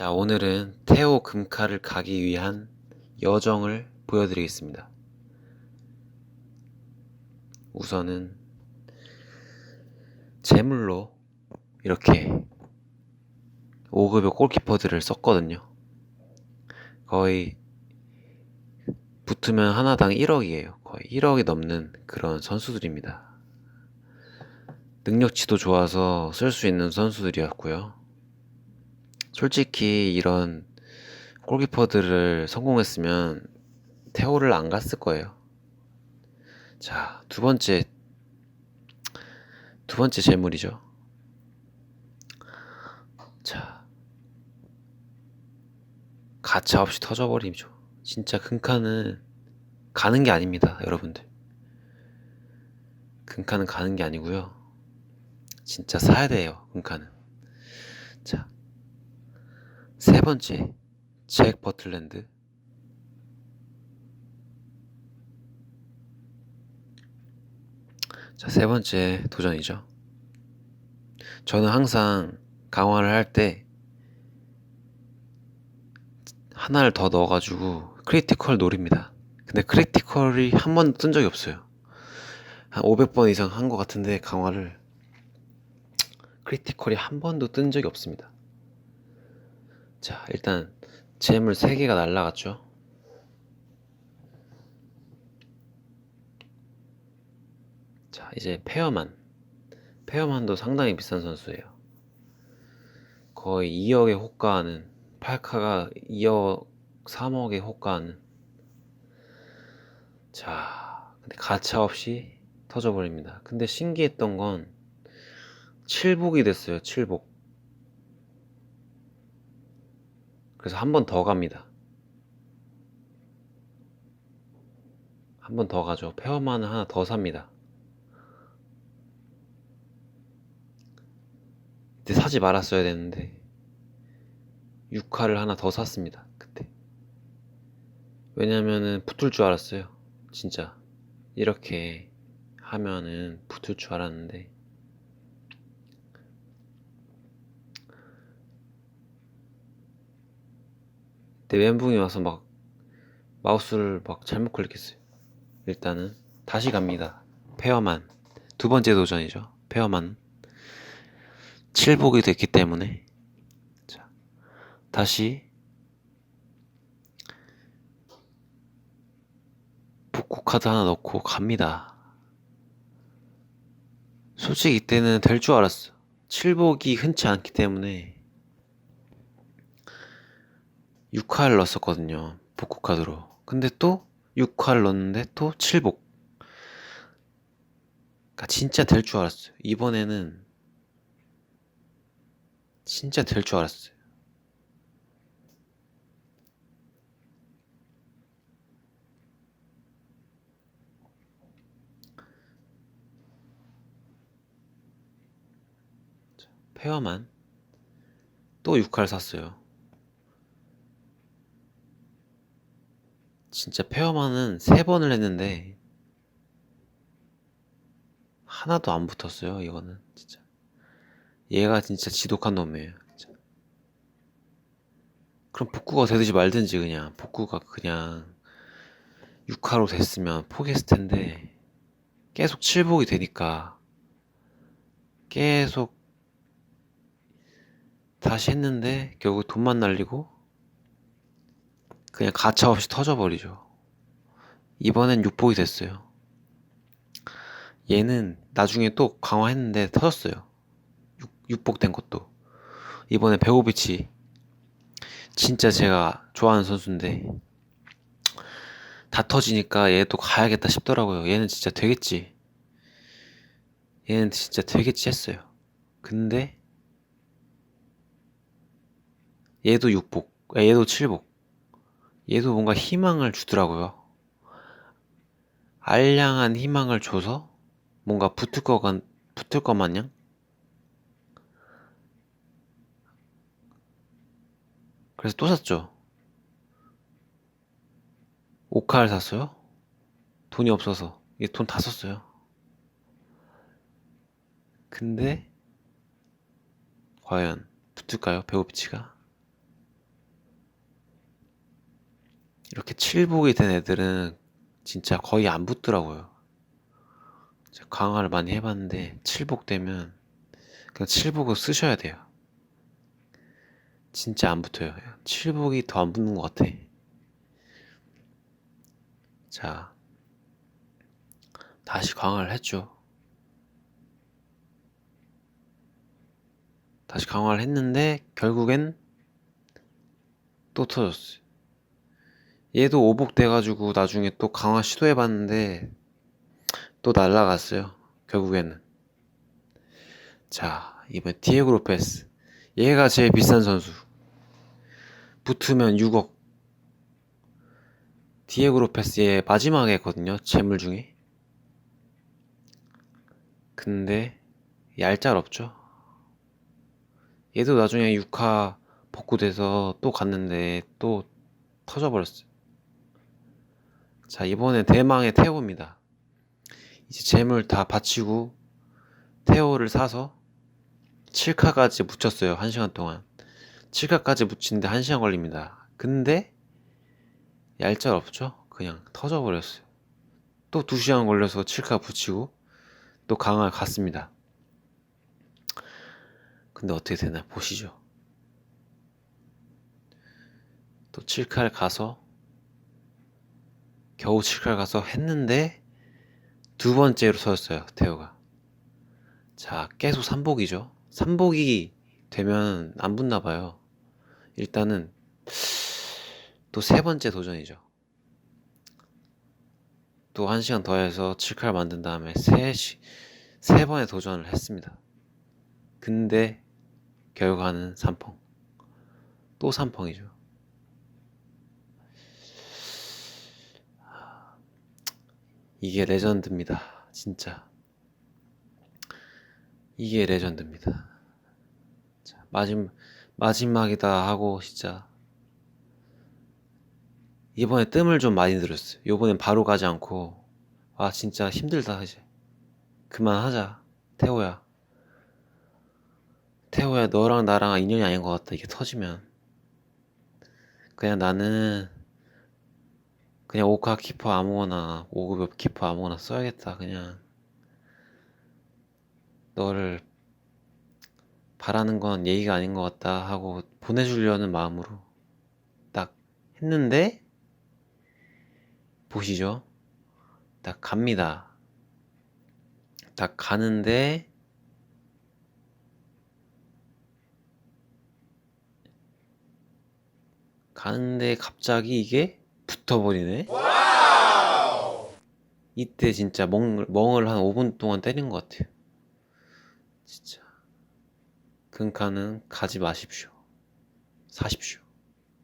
자, 오늘은 태오 금카를 가기 위한 여정을 보여드리겠습니다. 우선은 제물로 이렇게 5급의 골키퍼들을 썼거든요. 거의 붙으면 하나당 1억이에요. 거의 1억이 넘는 그런 선수들입니다. 능력치도 좋아서 쓸 수 있는 선수들이었고요. 솔직히 이런 골키퍼들을 성공했으면 태오를 안 갔을 거예요. 자, 두 번째, 두 번째 재물이죠. 자, 가차 없이 터져버리죠. 진짜 금카는 가는 게 아닙니다, 여러분들. 금카는 가는 게 아니고요. 진짜 사야 돼요, 금카는. 자, 세 번째, 잭 버틀랜드. 자, 세 번째 도전이죠. 저는 항상 강화를 할 때 하나를 더 넣어가지고 크리티컬 노립니다. 근데 크리티컬이 한 번도 뜬 적이 없어요. 한 500번 이상 한 것 같은데 강화를 크리티컬이 한 번도 뜬 적이 없습니다. 자, 일단 재물 3개가 날라갔죠. 자, 이제 페어만. 페어만도 상당히 비싼 선수예요. 거의 2억에 호가하는 팔카가 2억 3억에 호가하는 자, 근데 가차 없이 터져버립니다. 근데 신기했던 건 7복이 됐어요. 7복. 그래서 한 번 더 갑니다. 한 번 더 가죠. 페어만은 하나 더 삽니다. 이때 사지 말았어야 되는데 6화를 하나 더 샀습니다. 그때. 왜냐면은 붙을 줄 알았어요. 진짜. 이렇게 하면은 붙을 줄 알았는데 내 멘붕이 와서 막 마우스를 막 잘못 클릭했어요. 일단은 다시 갑니다. 페어만 두 번째 도전이죠. 페어만 7복이 됐기 때문에 자, 다시 복구 카드 하나 넣고 갑니다. 솔직히 이때는 될 줄 알았어. 7복이 흔치 않기 때문에 6화를 넣었었거든요. 복구 카드로. 근데 또 6화를 넣었는데 또 7복. 그러니까 진짜 될 줄 알았어요. 이번에는 진짜 될 줄 알았어요. 페어만 또 6화를 샀어요. 진짜 페어만은 세 번을 했는데 하나도 안 붙었어요. 이거는 진짜 얘가 진짜 지독한 놈이에요. 진짜. 그럼 복구가 되든지 말든지 그냥 복구가 그냥 6화로 됐으면 포기했을 텐데 계속 7복이 되니까 계속 다시 했는데 결국 돈만 날리고 그냥 가차 없이 터져버리죠. 이번엔 6복이 됐어요. 얘는 나중에 또 강화했는데 터졌어요. 6, 복된 것도. 이번에 베고비치. 진짜 제가 좋아하는 선수인데 다 터지니까 얘도 가야겠다 싶더라고요. 얘는 진짜 되겠지. 얘는 진짜 되겠지 했어요. 근데 얘도 6복, 아, 얘도 7복. 얘도 뭔가 희망을 주더라고요. 알량한 희망을 줘서 뭔가 붙을 것, 간, 붙을 것 마냥? 그래서 또 샀죠. 오카를 샀어요. 돈이 없어서. 얘돈다 썼어요. 근데, 과연 붙을까요? 배우비치가? 이렇게 칠복이 된 애들은 진짜 거의 안 붙더라고요. 강화를 많이 해봤는데 칠복 되면 그냥 칠복을 쓰셔야 돼요. 진짜 안 붙어요. 칠복이 더 안 붙는 것 같아. 자, 다시 강화를 했죠. 다시 강화를 했는데 결국엔 또 터졌어요. 얘도 오복 돼가지고 나중에 또 강화 시도해봤는데 또 날라갔어요. 결국에는. 자, 이번 디에고 로페스. 얘가 제일 비싼 선수. 붙으면 6억. 디에고 로페스 얘 마지막에 했거든요. 재물 중에. 근데 얄짤 없죠. 얘도 나중에 6화 복구돼서 또 갔는데 또 터져버렸어요. 자, 이번엔 대망의 태호입니다. 이제 재물 다 바치고 태호를 사서 7카까지 붙였어요. 1시간 동안. 7카까지 붙이는데 1시간 걸립니다. 근데 얄짤 없죠? 그냥 터져버렸어요. 또 2시간 걸려서 7카 붙이고 또 강화를 갔습니다. 근데 어떻게 되나 보시죠. 또 7칼 가서 겨우 7칼 가서 했는데 두 번째로 서였어요 태호가. 자 계속 3복이죠. 3복이 되면 안 붙나 봐요. 일단은 또 세 번째 도전이죠. 또 한 시간 더 해서 7칼 만든 다음에 세, 시, 세 번의 도전을 했습니다. 근데 결과는 3펑. 또 3펑이죠 이게 레전드입니다. 진짜. 이게 레전드입니다. 자, 마지막, 마지막이다 하고, 진짜. 이번에 뜸을 좀 많이 들였어요. 요번엔 바로 가지 않고, 아, 진짜 힘들다, 이제. 그만하자. 태호야. 태호야, 너랑 나랑 인연이 아닌 것 같다. 이게 터지면. 그냥 나는, 그냥 오카 키퍼 아무거나 5급 키퍼 아무거나 써야겠다 그냥. 너를 바라는 건 예의가 아닌 것 같다 하고 보내주려는 마음으로 딱 했는데 보시죠. 딱 갑니다. 딱 가는데 가는데 갑자기 이게 붙어버리네. 이때 진짜 멍을, 멍을 한 5분 동안 때린 것 같아요. 진짜. 금카는 가지 마십시오. 사십시오.